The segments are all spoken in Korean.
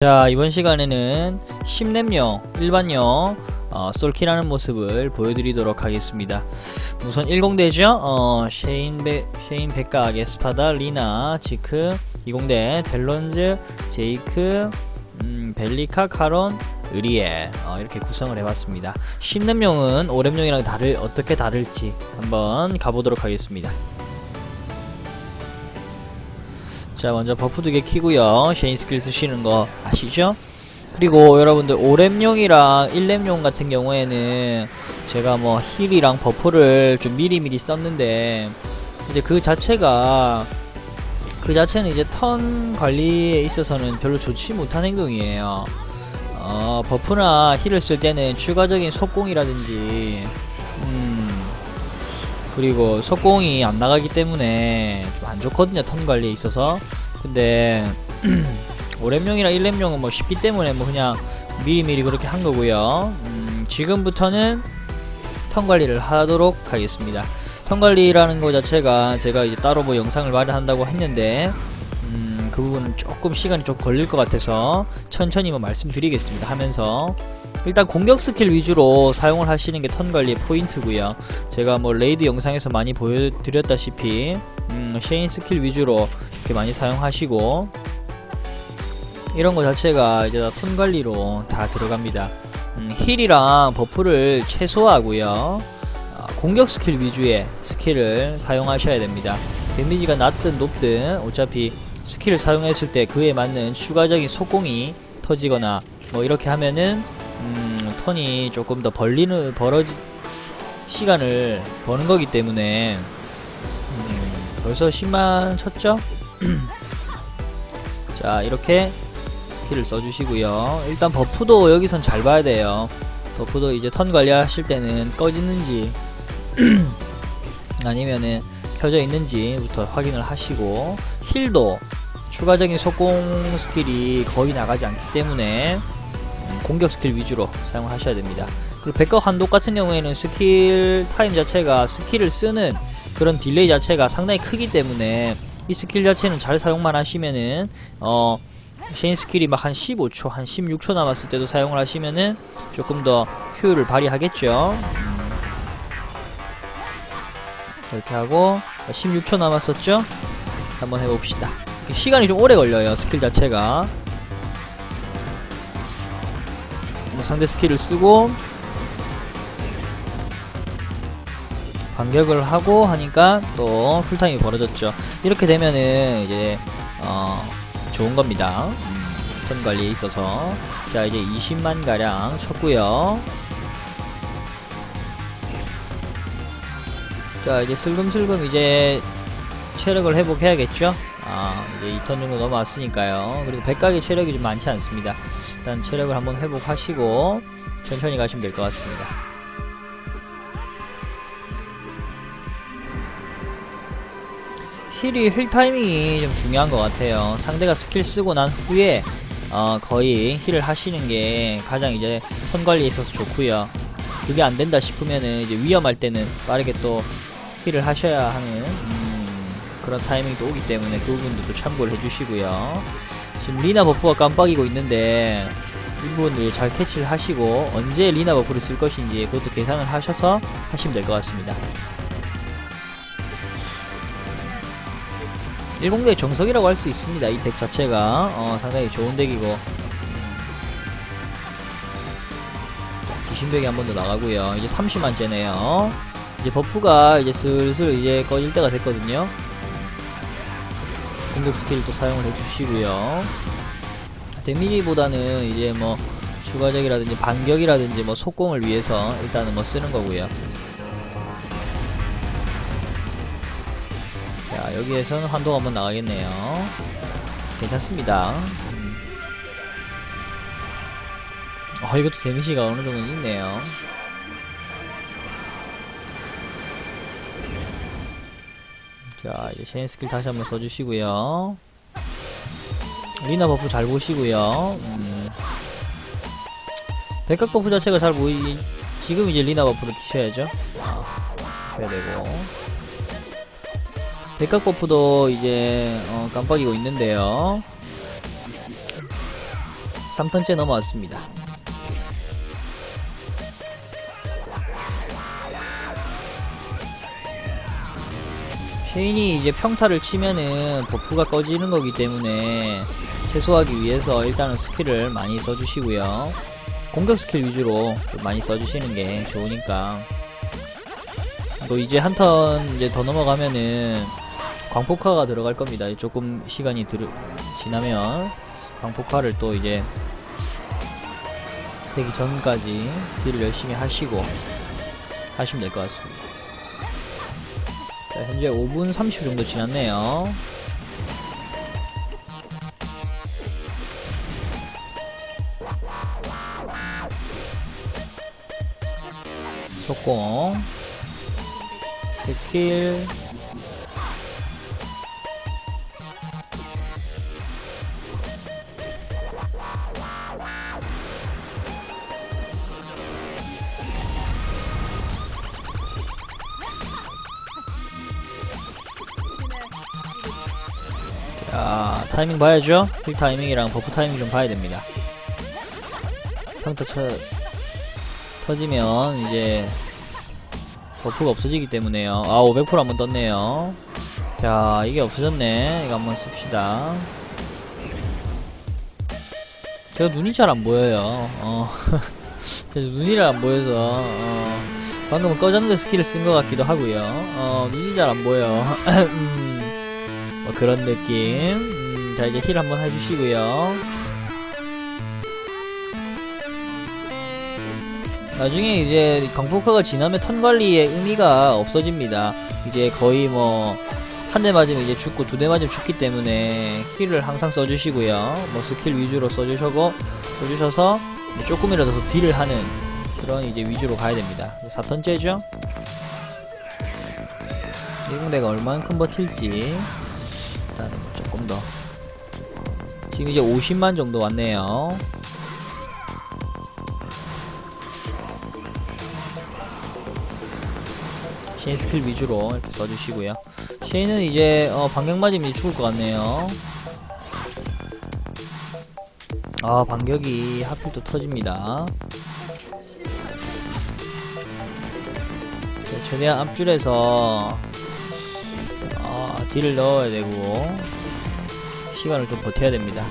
자 이번 시간에는 10렙용 일반용 어, 솔키라는 모습을 보여드리도록 하겠습니다. 우선 10대죠? 어, 쉐인, 베, 쉐인 백각 에스파다 리나 지크 20대 델론즈 제이크 음, 벨리카 카론 의리에 어, 이렇게 구성을 해봤습니다. 10렙용은 5렙용이랑 다를 어떻게 다를지 한번 가보도록 하겠습니다 자 먼저 버프 두 개 키고요 쉐인 스킬 쓰시는 거 아시죠? 그리고 여러분들 5렙용이랑 1렙용 같은 경우에는 제가 뭐 힐이랑 버프를 좀 미리미리 썼는데 이제 그 자체가 그 자체는 이제 턴 관리에 있어서는 별로 좋지 못한 행동이에요 어, 버프나 힐을 쓸 때는 추가적인 속공이라든지 음, 그리고 속공이 안 나가기 때문에 좀 안 좋거든요 턴 관리에 있어서. 근데 5렙용이랑 1렙용은 뭐 쉽기 때문에 뭐 그냥 미리미리 그렇게 한 거고요. 음, 지금부터는 턴 관리를 하도록 하겠습니다. 턴 관리라는 거 자체가 제가 이제 따로 뭐 영상을 마련한다고 했는데 음, 그 부분은 조금 시간이 좀 걸릴 것 같아서 천천히 뭐 말씀드리겠습니다 하면서 일단 공격 스킬 위주로 사용을 하시는 게 턴 관리의 포인트고요. 제가 뭐 레이드 영상에서 많이 보여드렸다시피 음, 쉐인 스킬 위주로 이렇게 많이 사용하시고 이런 거 자체가 이제 다 턴 관리로 다 들어갑니다. 음, 힐이랑 버프를 최소화하고요. 아, 공격 스킬 위주의 스킬을 사용하셔야 됩니다. 데미지가 낮든 높든 어차피 스킬을 사용했을 때 그에 맞는 추가적인 속공이 터지거나 뭐 이렇게 하면은 음, 턴이 조금 더 벌리는 벌어지 시간을 버는 거기 때문에 음, 벌써 10만 쳤죠? 자 이렇게 스킬을 써주시고요 일단 버프도 여기선 잘 봐야 돼요 버프도 이제 턴 관리하실 때는 꺼지는지 아니면은 켜져 있는지부터 확인을 하시고 힐도 추가적인 속공 스킬이 거의 나가지 않기 때문에 음, 공격 스킬 위주로 사용을 하셔야 됩니다 그리고 백각 한독 같은 경우에는 스킬 타임 자체가 스킬을 쓰는 그런 딜레이 자체가 상당히 크기 때문에 이 스킬 자체는 잘 사용만 하시면은 어 쉐인 스킬이 막 한 15초, 한 16초 남았을 때도 사용을 하시면은 조금 더 효율을 발휘하겠죠. 음. 이렇게 하고 16초 남았었죠? 한번 해봅시다. 시간이 좀 오래 걸려요, 스킬 자체가. 뭐 상대 스킬을 쓰고 반격을 하고 하니까 또 풀타임이 벌어졌죠. 이렇게 되면은 이제 어 좋은 겁니다. 음, 턴 관리에 있어서 자 이제 20만 가량 쳤고요. 자 이제 슬금슬금 이제 체력을 회복해야겠죠. 아 이제 2턴 정도 넘어왔으니까요. 그리고 백각의 체력이 좀 많지 않습니다. 일단 체력을 한번 회복하시고 천천히 가시면 될 것 같습니다. 힐이 힐 타이밍이 좀 중요한 것 같아요. 상대가 스킬 쓰고 난 후에 어, 거의 힐을 하시는 게 가장 이제 턴 관리에 있어서 좋고요. 그게 안 된다 싶으면은 이제 위험할 때는 빠르게 또 힐을 하셔야 하는 음, 그런 타이밍도 오기 때문에 그 부분도 또 참고를 해주시고요. 지금 리나 버프가 깜빡이고 있는데 이 부분을 잘 캐치를 하시고 언제 리나 버프를 쓸 것인지 그것도 계산을 하셔서 하시면 될 것 같습니다. 10대 정석이라고 할 수 있습니다. 이 덱 자체가 어, 상당히 좋은 덱이고 귀신벽이 한 번 더 나가고요. 이제 30만째네요. 이제 버프가 이제 슬슬 이제 꺼질 때가 됐거든요. 공격 스킬도 사용을 해주시고요. 데미지보다는 이제 뭐 추가적이라든지 반격이라든지 뭐 속공을 위해서 일단은 뭐 쓰는 거고요. 자 여기에서는 환도가 한번 나가겠네요 괜찮습니다 음. 어 이것도 데미지가 어느 정도 있네요 자 이제 쉐인 스킬 다시 한번 써주시고요 리나 버프 잘 보시고요 음. 백각 버프 자체가 잘 보이긴 지금 이제 리나 버프를 키셔야죠 아, 해야 되고 백각 버프도 이제 어, 깜빡이고 있는데요. 3턴째 넘어왔습니다. 쉐인이 이제 평타를 치면은 버프가 꺼지는 거기 때문에 최소화하기 위해서 일단은 스킬을 많이 써주시고요. 공격 스킬 위주로 좀 많이 써주시는 게 좋으니까. 또 이제 한 턴 이제 더 넘어가면은 광폭화가 들어갈 겁니다. 조금 시간이 들, 지나면 광폭화를 또 이제 되기 전까지 딜을 열심히 하시고 하시면 될 것 같습니다. 자, 현재 5분 30초 정도 지났네요. 속공 스킬 자 타이밍 봐야죠. 힐 타이밍이랑 버프 타이밍 좀 봐야 됩니다. 평타 쳐 터지면 이제 버프가 없어지기 때문에요. 아 500% 한번 떴네요. 자 이게 없어졌네. 이거 한번 씁시다. 제가 눈이 잘 안 보여요. 어. 제가 눈이 잘 안 보여서 어. 방금 꺼졌는데 스킬을 쓴 것 같기도 하고요. 어 눈이 잘 안 보여 음, 뭐 그런 느낌. 음, 자 이제 힐 한번 해주시고요 나중에 이제 광폭화가 지나면 턴 관리의 의미가 없어집니다. 이제 거의 뭐 한 대 맞으면 이제 죽고 두 대 맞으면 죽기 때문에 힐을 항상 써주시고요. 뭐 스킬 위주로 써주셔고 써주셔서 조금이라도 더 딜을 하는 그런 이제 위주로 가야 됩니다. 4턴째죠? 1군대가 얼만큼 버틸지 일단은 뭐 조금 더 지금 이제 50만 정도 왔네요. 쉐인 스킬 위주로 이렇게 써주시고요. 쉐인은 이제 어, 반격 맞으면 죽을 것 같네요. 아 반격이 하필 또 터집니다. 자, 최대한 앞줄에서 아, 딜을 넣어야 되고 시간을 좀 버텨야 됩니다.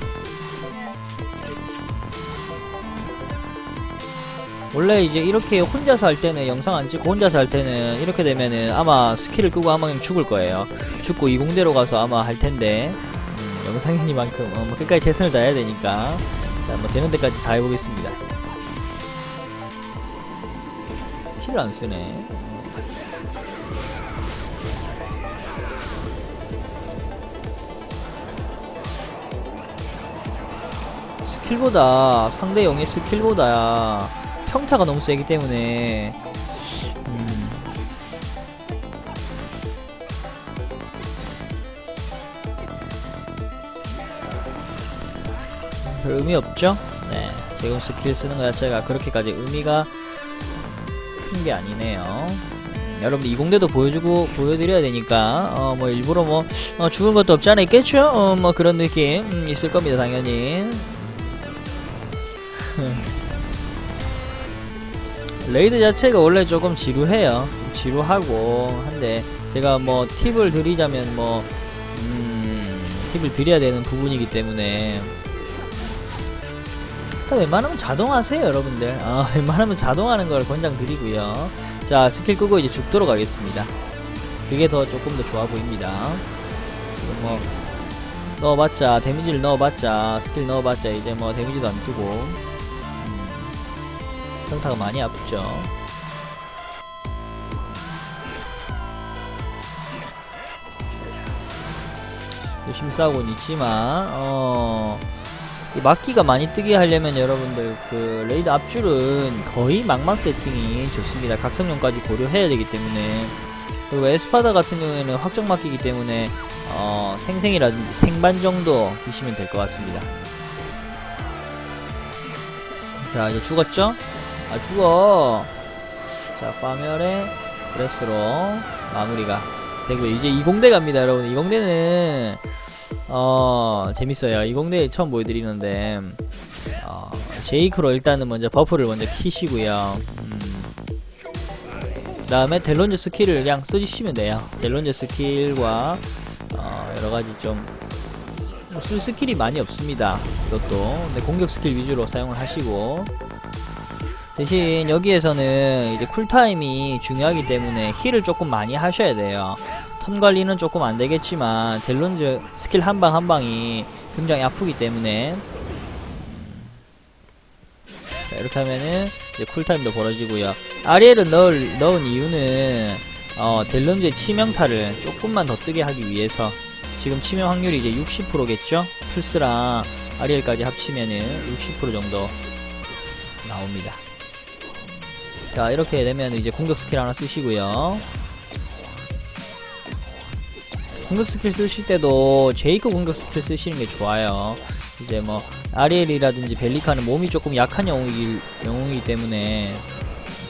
원래 이제 이렇게 혼자서 할 때는 영상 안 찍고 혼자서 할 때는 이렇게 되면은 아마 스킬을 끄고 아마 죽을 거예요. 죽고 이공대로 가서 아마 할 텐데 음, 영상이니만큼 어, 뭐 끝까지 최선을 다해야 되니까 자, 뭐 되는 데까지 다 해보겠습니다. 스킬을 안 쓰네. 스킬보다 상대 용의 스킬보다 평타가 너무 세기 때문에 음, 별 의미 없죠? 네, 지금 스킬 쓰는 것 자체가 그렇게까지 의미가 큰 게 아니네요. 음, 여러분들 이공대도 보여주고 보여드려야 되니까 어 뭐 일부러 뭐 어, 죽은 것도 없지 않아 있겠죠? 어 뭐 그런 느낌 음, 있을 겁니다 당연히. 레이드 자체가 원래 조금 지루해요. 지루하고 한데 제가 뭐 팁을 드리자면 뭐 음, 팁을 드려야 되는 부분이기 때문에 일단 웬만하면 자동하세요 여러분들. 아, 웬만하면 자동하는 걸 권장드리고요. 자 스킬 끄고 이제 죽도록 하겠습니다. 그게 더 조금 더 좋아 보입니다. 뭐 넣어봤자 데미지를 넣어봤자 스킬 넣어봤자 이제 뭐 데미지도 안 뜨고 평타가 많이 아프죠. 열심히 싸우고는 있지만 어. 이 막기가 많이 뜨게 하려면 여러분들 그 레이드 앞줄은 거의 망망 세팅이 좋습니다. 각성용까지 고려해야 되기 때문에 그리고 에스파다 같은 경우에는 확정 막기기 때문에 어, 생생이라든지 생반 정도 드시면 될 것 같습니다. 자 이제 죽었죠? 아 죽어. 자 파멸의 브레스로 마무리가 되고요. 이제 이공대 갑니다 여러분. 이공대는 어 재밌어요. 이공대 처음 보여드리는데 어, 제이크로 일단은 먼저 버프를 먼저 키시고요. 음, 그 다음에 델론즈 스킬을 그냥 쓰시면 돼요. 델론즈 스킬과 어, 여러 가지 좀 쓸 스킬이 많이 없습니다. 이것도. 근데 공격 스킬 위주로 사용을 하시고 대신 여기에서는 이제 쿨타임이 중요하기 때문에 힐을 조금 많이 하셔야 돼요. 턴 관리는 조금 안 되겠지만 델론즈 스킬 한 방 한 방이 굉장히 아프기 때문에 자, 이렇게 하면은 이제 쿨타임도 벌어지고요. 아리엘을 넣을, 넣은 이유는 어, 델론즈의 치명타를 조금만 더 뜨게 하기 위해서 지금 치명 확률이 이제 60%겠죠? 플스랑 아리엘까지 합치면은 60% 정도 나옵니다. 자 이렇게 되면 이제 공격 스킬 하나 쓰시고요. 공격 스킬 쓰실 때도 제이크 공격 스킬 쓰시는 게 좋아요. 이제 뭐 아리엘이라든지 벨리카는 몸이 조금 약한 영웅이기, 영웅이기 때문에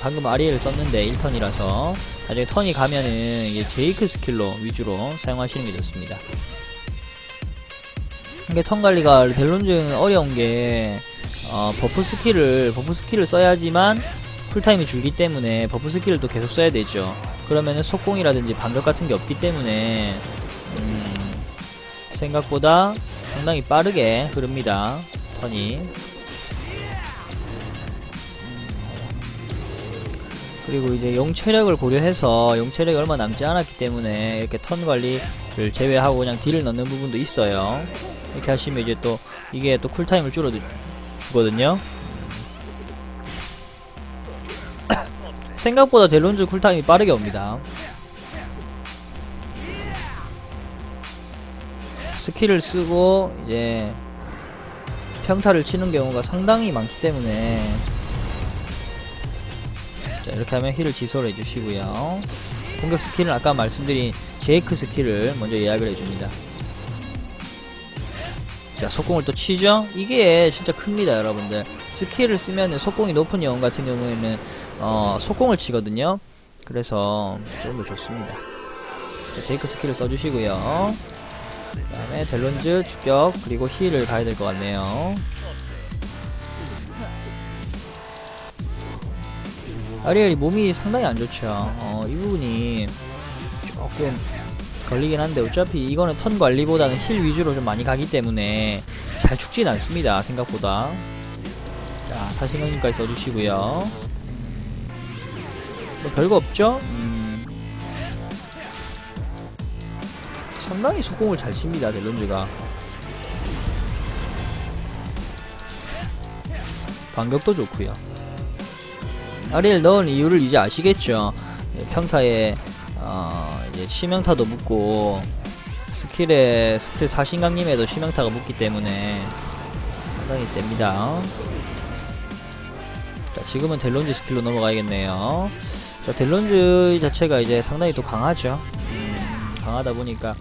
방금 아리엘을 썼는데 1턴이라서 나중에 턴이 가면은 이게 제이크 스킬로 위주로 사용하시는 게 좋습니다. 이게 턴 관리가 델론즈는 어려운 게 어, 버프 스킬을 버프 스킬을 써야지만 쿨타임이 줄기 때문에 버프 스킬을 또 계속 써야 되죠. 그러면은 속공이라든지 반격 같은 게 없기 때문에 음, 생각보다 상당히 빠르게 흐릅니다. 턴이. 그리고 이제 용 체력을 고려해서 용 체력이 얼마 남지 않았기 때문에 이렇게 턴 관리를 제외하고 그냥 딜을 넣는 부분도 있어요. 이렇게 하시면 이제 또 이게 또 쿨타임을 줄여 주거든요. 생각보다 델론즈 쿨타임이 빠르게 옵니다. 스킬을 쓰고 이제 평타를 치는 경우가 상당히 많기 때문에. 자 이렇게 하면 힐을 지소를 해주시고요. 공격 스킬은 아까 말씀드린 제이크 스킬을 먼저 예약을 해줍니다. 자 속공을 또 치죠? 이게 진짜 큽니다 여러분들. 스킬을 쓰면 속공이 높은 영웅 같은 경우에는 어 속공을 치거든요. 그래서 좀 더 좋습니다. 자, 제이크 스킬을 써주시고요. 그 다음에 델론즈 추격 그리고 힐을 가야 될 것 같네요. 아리엘이 몸이 상당히 안 좋죠. 어, 이 부분이 조금 걸리긴 한데 어차피 이거는 턴 관리보다는 힐 위주로 좀 많이 가기 때문에 잘 죽진 않습니다 생각보다. 자 사신경까지 써주시고요 뭐 별거 없죠? 음, 상당히 속공을 잘 칩니다 델론즈가. 반격도 좋고요. 아리엘 넣은 이유를 이제 아시겠죠? 예, 평타에 어, 이제 치명타도 붙고 스킬에 스킬 사신강림에도 치명타가 붙기 때문에 상당히 셉니다. 자 지금은 델론즈 스킬로 넘어가야겠네요 자 델론즈 자체가 이제 상당히 또 강하죠. 음, 강하다 보니까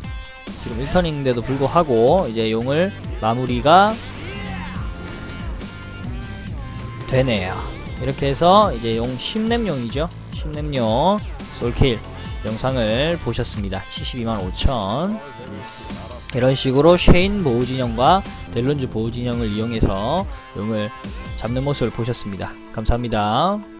지금 1턴인데도 불구하고 이제 용을 마무리가 되네요. 이렇게 해서 이제 용 10렙용이죠. 10렙용 솔킬 영상을 보셨습니다. 72만 5천. 이런 식으로 쉐인 보호 진영과 델론즈 보호 진영을 이용해서 용을 잡는 모습을 보셨습니다. 감사합니다